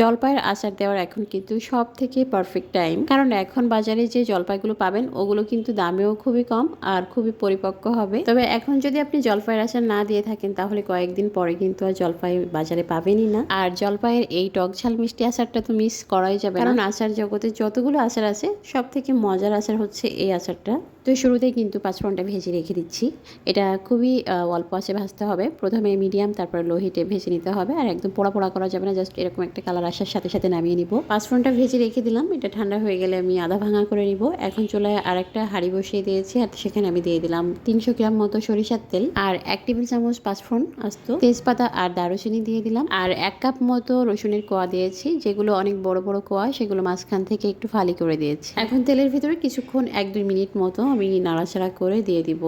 জলপাইয়ের আচার দেওয়ার এখন কিন্তু সব থেকে পারফেক্ট টাইম কারণ এখন বাজারে যে জলপাইগুলো পাবেন, ওগুলো কিন্তু দামেও খুবই কম আর খুবই পরিপক্ক হবে। তবে এখন যদি আপনি জলপাইয়ের আচার না দিয়ে থাকেন, তাহলে কয়েকদিন পরে কিন্তু আর জলপাই বাজারে পাবেনই না। আর জলপাইয়ের এই টক ঝাল মিষ্টি আচারটা তো মিস করাই যাবে কারণ আচার জগতে যতগুলো আচার আছে সব থেকে মজার আচার হচ্ছে এই আচারটা। তো শুরুতেই কিন্তু পাঁচফোড়নটা ভেজে রেখে দিচ্ছি। এটা খুবই অল্প আছে ভাজতে হবে। প্রথমে মিডিয়াম, তারপরে লো হিটে ভেজে নিতে হবে। আর একদম পোড়া পোড়া করা যাবে না, জাস্ট এরকম একটা কালার আসার সাথে সাথে নামিয়ে নিব। পাঁচফোড়নটা ভেজে রেখে দিলাম। এটা ঠান্ডা হয়ে গেলে আমি আধা ভাঙা করে নিব। এখন চুলায় আর একটা হাঁড়ি বসিয়ে দিয়েছি। আর সেখানে আমি দিয়ে দিলাম তিনশো গ্রাম মতো সরিষার তেল আর এক টেবিল চামচ পাঁচফোড়ন আস্ত তেজপাতা আর দারুচিনি দিয়ে দিলাম। আর এক কাপ মতো রসুনের কোয়া দিয়েছি, যেগুলো অনেক বড় বড় কোয়া, সেগুলো মাঝখান থেকে একটু ফালি করে দিয়েছি। এখন তেলের ভিতরে কিছুক্ষণ এক দুই মিনিট মতো আমি নাড়াচাড়া করে দিয়ে দিব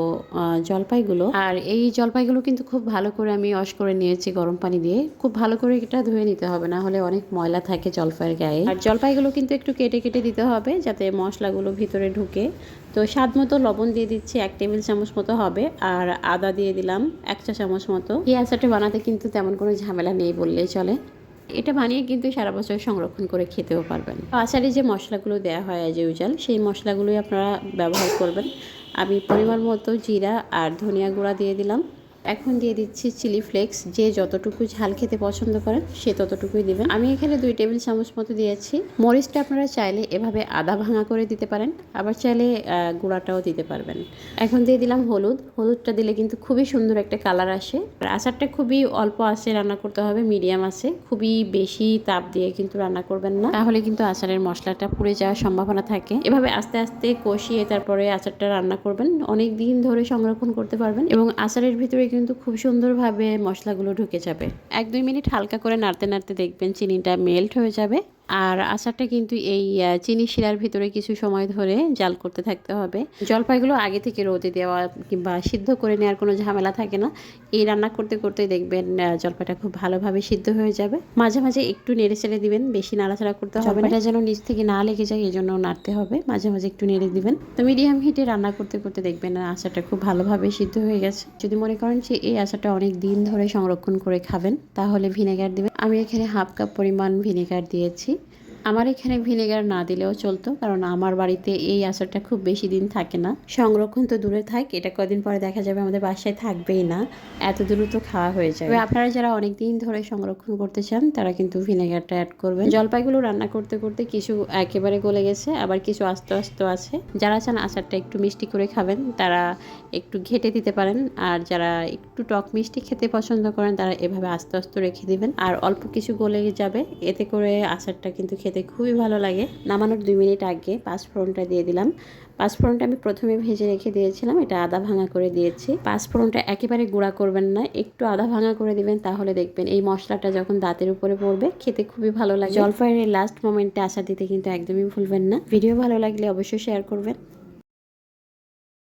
জলপাইগুলো। আর এই জলপাইগুলো কিন্তু খুব ভালো করে আমি ওয়াশ করে নিয়েছি গরম পানি দিয়ে। খুব ভালো করে এটা ধুয়ে নিতে হবে, না হলে অনেক ময়লা থাকে জলপাইয়ের গায়ে। আর জলপাইগুলো কিন্তু একটু কেটে কেটে দিতে হবে, যাতে মশলাগুলো ভিতরে ঢুকে। তো স্বাদ মতো লবণ দিয়ে দিচ্ছি, এক টেবিল চামচ মতো হবে। আর আদা দিয়ে দিলাম এক চা চামচ মতো। এই আচারটা বানাতে কিন্তু তেমন কোনো ঝামেলা নেই বললেই চলে। এটা বানিয়ে কিন্তু সারা বছর সংরক্ষণ করে খেতেও পারবেন। আচারে যে মশলাগুলো দেওয়া হয় আজ উজাল সেই মশলাগুলোই আপনারা ব্যবহার করবেন। আমি পরিমাণ মতো জিরা আর ধনিয়া গুঁড়া দিয়ে দিলাম। এখন দিয়ে দিচ্ছি চিলি ফ্লেক্স। যে যতটুকু ঝাল খেতে পছন্দ করেন, সে ততটুকুই দেবেন। আমি এখানে দুই টেবিল চামচ মতো দিয়েছি। মরিচটা আপনারা চাইলে এভাবে আদা ভাঙা করে দিতে পারেন, আবার চাইলে গুঁড়াটাও দিতে পারবেন। এখন দিয়ে দিলাম হলুদ। হলুদটা দিলে কিন্তু খুবই সুন্দর একটা কালার আসে। আর আচারটা খুবই অল্প আছে, রান্না করতে হবে, মিডিয়াম আছে। খুবই বেশি তাপ দিয়ে কিন্তু রান্না করবেন না। তাহলে কিন্তু আচারের মশলাটা পুড়ে যাওয়ার সম্ভাবনা থাকে। এভাবে আস্তে আস্তে কষিয়ে তারপরে আচারটা রান্না করবেন। অনেক দিন ধরে সংরক্ষণ করতে পারবেন এবং আচারের ভিতরে কিন্তু খুব সুন্দরভাবে মশলাগুলো ঢুকে যাবে। এক দুই মিনিট হালকা করে নাড়তে নাড়তে দেখবেন চিনিটা মেল্ট হয়ে যাবে। আর আচারটা কিন্তু এই চিনি শিরার ভিতরে কিছু সময় ধরে জাল করতে থাকতে হবে। জলপাইগুলো আগে থেকে রোদে দেওয়া কিংবা সিদ্ধ করে নেওয়ার কোনো ঝামেলা থাকে না। এই রান্না করতে করতে দেখবেন জলপাইটা খুব ভালোভাবে সিদ্ধ হয়ে যাবে। মাঝে মাঝে একটু নেড়ে চেড়ে দিবেন, বেশি নাড়াচাড়া করতে হবে এটা যেন নিচ থেকে না লেগে যায় এই জন্য নাড়তে হবে। মাঝে মাঝে একটু নেড়ে দিবেন। তো মিডিয়াম হিটে রান্না করতে করতে দেখবেন আচারটা খুব ভালোভাবে সিদ্ধ হয়ে গেছে। যদি মনে করেন যে এই আচারটা অনেক দিন ধরে সংরক্ষণ করে খাবেন, তাহলে ভিনেগার দিবেন। আমি এখানে হাফ কাপ পরিমাণ ভিনেগার দিয়েছি। আমার এখানে ভিনেগার না দিলেও চলতো, কারণ আমার বাড়িতে এই আচারটা খুব বেশি দিন থাকে না। সংরক্ষণ তো দূরে থাক, এটা কদিন পরে দেখা যাবে, আমাদের বাসায় থাকবেই না। এত দ্রুত খাওয়া হয়ে যাবে আপনারা যারা অনেক দিন ধরে সংরক্ষণ করতে চান, তারা কিন্তু ভিনেগারটা অ্যাড করবেন। জলপাইগুলো রান্না করতে করতে কিছু একেবারে গলে গেছে, আবার কিছু আস্তে আস্তে আছে। যারা চান আচারটা একটু মিষ্টি করে খাবেন, তারা একটু ঘেটে দিতে পারেন। আর যারা একটু টক মিষ্টি খেতে পছন্দ করেন, তারা এভাবে আস্তে আস্তে রেখে দিবেন। আর অল্প কিছু গলে যাবে, এতে করে আচারটা কিন্তু খেতে খুবই ভালো লাগে। নামানোর দুই মিনিট আগে পাঁচফোড়নটা দিয়ে দিলাম। পাঁচফোড়নটা আমি প্রথমে ভেজে রেখে দিয়েছিলাম, এটা আদা ভাঙা করে দিয়েছি। পাঁচফোড়নটা একেবারে গুঁড়া করবেন না, একটু আদা ভাঙা করে দিবেন, তাহলে দেখবেন এই মশলাটা যখন দাঁতের উপরে পড়বে, খেতে খুবই ভালো লাগে। জলফাইয়ের লাস্ট মোমেন্টে আসা দিতে কিন্তু একদমই ভুলবেন না। ভিডিও ভালো লাগলে অবশ্যই শেয়ার করবেন।